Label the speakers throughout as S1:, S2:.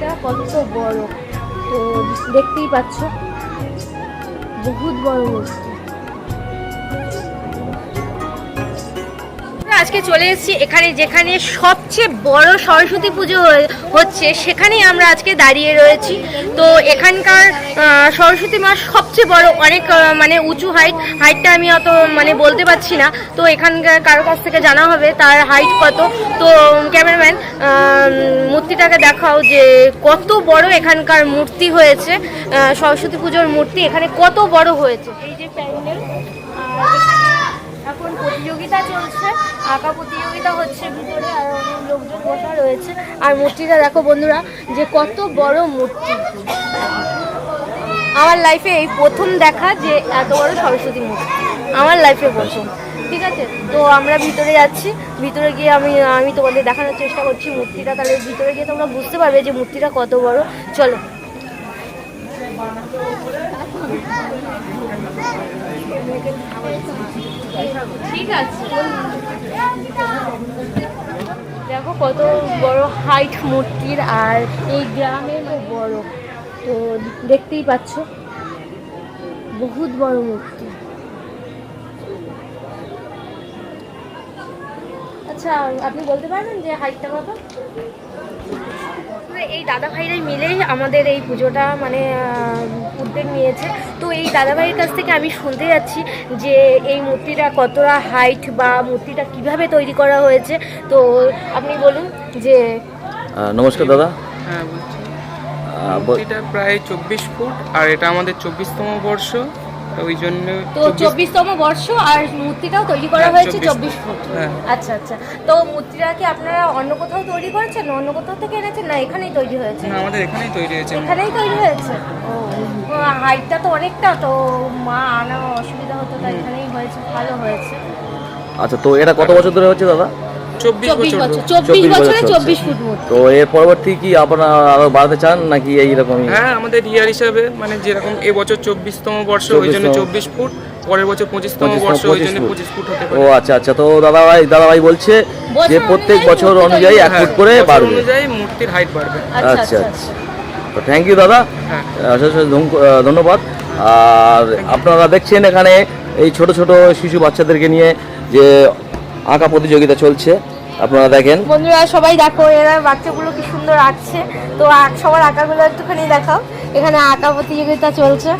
S1: মূর্তিটা কত বড়। তো দেখতেই পাচ্ছ বহুত বড় মূর্তি। আজকে চলে এসেছি এখানে, যেখানে সবচেয়ে বড় সরস্বতী পুজো হচ্ছে সেখানেই আমরা আজকে দাঁড়িয়ে রয়েছি। তো এখানকার সরস্বতী মা সবচেয়ে বড়, অনেক মানে উঁচু হাইট হাইটটা আমি অত মানে বলতে পারছি না। তো এখানকার কারও কাছ থেকে জানা হবে তার হাইট কত। তো ক্যামেরাম্যান মূর্তিটাকে দেখাও যে কত বড় এখানকার মূর্তি হয়েছে। সরস্বতী পুজোর মূর্তি এখানে কত বড় হয়েছে। এই যে প্যান্ডেল প্রতিযোগিতা চলছে, আঁকা প্রতিযোগিতা হচ্ছে ভিতরে, আর লোকজন বসা রয়েছে। আর মূর্তিটা দেখো বন্ধুরা, যে কত বড় মূর্তি। আমার লাইফে এই প্রথম দেখা যে এত বড় সরস্বতী মূর্তি। আমার লাইফে প্রথম। ঠিক আছে? তো আমরা ভিতরে যাচ্ছি। ভিতরে গিয়ে আমি আমি তোমাদের দেখানোর চেষ্টা করছি মূর্তিটা। তাহলে ভিতরে গিয়ে তোমরা বুঝতে পারবে যে মূর্তিটা কত বড়। চলো। ঠিক আছে। দেখো কত বড় হাইট মূর্তির আর এই গ্রামের বড়। তো দেখতেই পাচ্ছ, বহুত বড় মূর্তি। আচ্ছা আপনি বলতে পারবেন যে হাইটটা কত? এই দাদা ভাইরাই মিলেই আমাদের এই পুজোটা মানে উদ্যোগ নিয়েছে। তো এই দাদা ভাইয়ের কাছ থেকে আমি শুনতে যাচ্ছি যে এই মূর্তিটা কতটা হাইট বা মূর্তিটা কীভাবে তৈরি করা হয়েছে। তো আপনি বলুন যে
S2: নমস্কার দাদা।
S3: হ্যাঁ বলছি। মূর্তিটা প্রায় চব্বিশ ফুট আর এটা আমাদের চব্বিশতম বর্ষ। তো ওই জন্য
S1: তো চব্বিশতম বর্ষ আর মূর্তিটাও তৈরি করা
S3: হ্যাঁ,
S1: হয়েছে চব্বিশ ফুট।
S3: হ্যাঁ।
S1: আচ্ছা আচ্ছা। তো মূর্তিটা কি আপনারা অন্য কোথাও তৈরি করেছেন? অন্য কোথাও থেকে এনেছেন? না এখানেই তৈরি হয়েছে?
S3: না আমাদের এখানেই তৈরি হয়েছে।
S1: এখানেই তৈরি হয়েছে? ও হাইটটা তো অনেকটা তো মা আনা অসুবিধা হতো তাই এখানেই হয়েছে ভালো হয়েছে।
S2: আচ্ছা তো এটা কত বছর ধরে হচ্ছে দাদা?
S3: চব্বিশ
S1: চব্বিশ
S3: বছর
S1: বছর চব্বিশ বছরে চব্বিশ ফুট
S2: তো এর পরবর্তী কি আপনারা আরও বাড়াতে চান নাকি এইরকমই
S3: হ্যাঁ আমাদের ইয়ার হিসাবে মানে যেরকম এবছর চব্বিশতম বর্ষ ওই জন্য চব্বিশ ফুট পরের বছর পঁচিশতম বর্ষ ওই জন্য পঁচিশ ফুট হতে
S2: ও আচ্ছা আচ্ছা তো দাদা ভাই দাদা ভাই বলছে যে প্রত্যেক বছর অনুযায়ী এক ফুট করে বাড়বে।
S3: অনুযায়ী মূর্তির হাইট বাড়বে।
S1: আচ্ছা
S2: আচ্ছা
S1: আচ্ছা।
S2: আচ্ছা। তো থ্যাংক ইউ দাদা।
S3: হ্যাঁ।
S2: ধন্যবাদ। আর আপনারা দেখছেন এখানে এই ছোট ছোট শিশু বাচ্চাদেরকে নিয়ে যে আঁকা প্রতিযোগিতা চলছে। আপনারা দেখেন।
S1: বন্ধুরা সবাই দেখো এরা বাচ্চাগুলো কি সুন্দর আঁকছে। তো সবার আঁকাগুলো একটুখানি দেখাও। এখানে আঁকা প্রতিযোগিতা চলছে।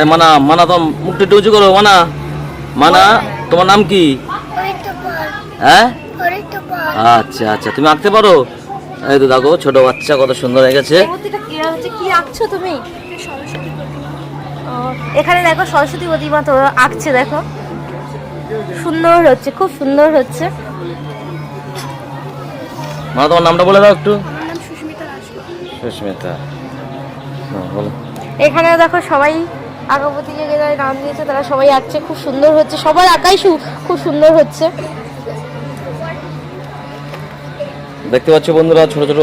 S2: এই মানা মানা তো মুখটা একটু উঁচু করো মানা। মানা তোমার নাম কি? হ্যাঁ? আচ্ছা আচ্ছা তুমি আঁকতে পারো। এই তো দেখো ছোট বাচ্চা কত সুন্দর হয়ে গেছে
S1: এই কি আঁকছো তুমি? এখানে দেখো সরস্বতী প্রতিমা তো আঁকছে দেখো। সুন্দর হচ্ছে খুব সুন্দর হচ্ছে।
S2: মা তোমার নামটা বলে দাও একটু। সুস্মিতা বলো।
S1: এখানে দেখো সবাই আঁকা প্রতিযোগিতায় নাম দিয়েছে তারা সবাই আঁকছে খুব সুন্দর হচ্ছে। সবার আঁকাই খুব সুন্দর হচ্ছে।
S2: দেখতে পাচ্ছ বন্ধুরা ছোট ছোট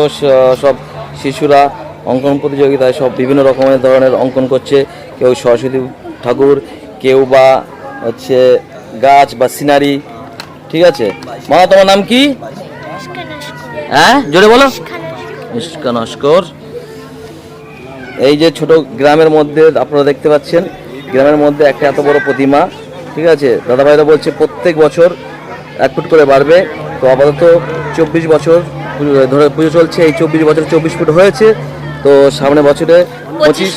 S2: সব শিশুরা অঙ্কন প্রতিযোগিতায় সব বিভিন্ন রকমের ধরনের অঙ্কন করছে। কেউ সরস্বতী ঠাকুর কেউ বা হচ্ছে গাছ বা সিনারি ঠিক আছে? মা তোমার নাম কি? হ্যাঁ জোরে বলো। মুস্কান নস্কর। এই যে ছোট গ্রামের মধ্যে আপনারা দেখতে পাচ্ছেন গ্রামের মধ্যে একটা এত বড় প্রতিমা ঠিক আছে? দাদাভাইরা বলছে প্রত্যেক বছর এক ফুট করে বাড়বে তো আপাতত চব্বিশ বছর ধরে পুজো চলছে এই চব্বিশ বছর চব্বিশ ফুট হয়েছে তো সামনে বছরে
S1: পঁচিশ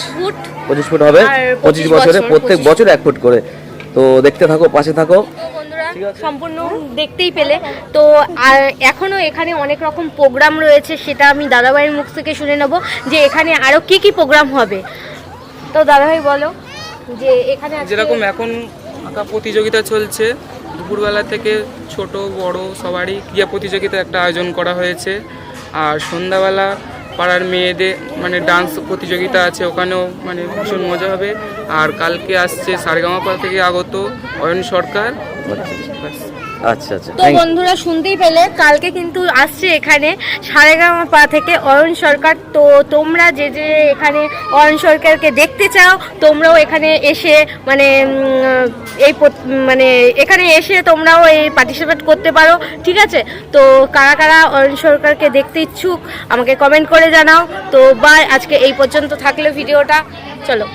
S2: পঁচিশ
S1: ফুট
S2: হবে পঁচিশ বছরে প্রত্যেক বছর এক ফুট করে। তো দেখতে থাকো পাশে থাকো।
S1: বন্ধুরা সম্পূর্ণ দেখতেই পেলে। তো আর এখনও এখানে অনেক রকম প্রোগ্রাম রয়েছে সেটা আমি দাদাভাইয়ের মুখ থেকে শুনে নেব যে এখানে আরও কি কি প্রোগ্রাম হবে। তো দাদাভাই বলো যে এখানে
S3: যেরকম এখন আঁকা প্রতিযোগিতা চলছে দুপুরবেলা থেকে ছোট বড় সবারই ক্রিয়া প্রতিযোগিতা একটা আয়োজন করা হয়েছে। আর সন্ধ্যাবেলা পাড়ার মেয়েদের মানে ডান্স প্রতিযোগিতা আছে, ওখানেও মানে ভীষণ মজা হবে আর কালকে আসছে সারেগামাপা থেকে আগত অয়ন সরকার।
S2: আচ্ছা আচ্ছা।
S1: তো বন্ধুরা শুনতেই পেলে কালকে কিন্তু আসছে এখানে সারেগামা পা থেকে অরুণ সরকার। তো তোমরা যে যে এখানে অরুণ সরকারকে দেখতে চাও তোমরাও এখানে এসে মানে এই মানে এখানে এসে তোমরাও এই পার্টিসিপেট করতে পারো ঠিক আছে? তো কারা কারা অরুণ সরকারকে দেখতে ইচ্ছুক আমাকে কমেন্ট করে জানাও। তো বাই আজকে এই পর্যন্ত থাকলে ভিডিওটা। চলো।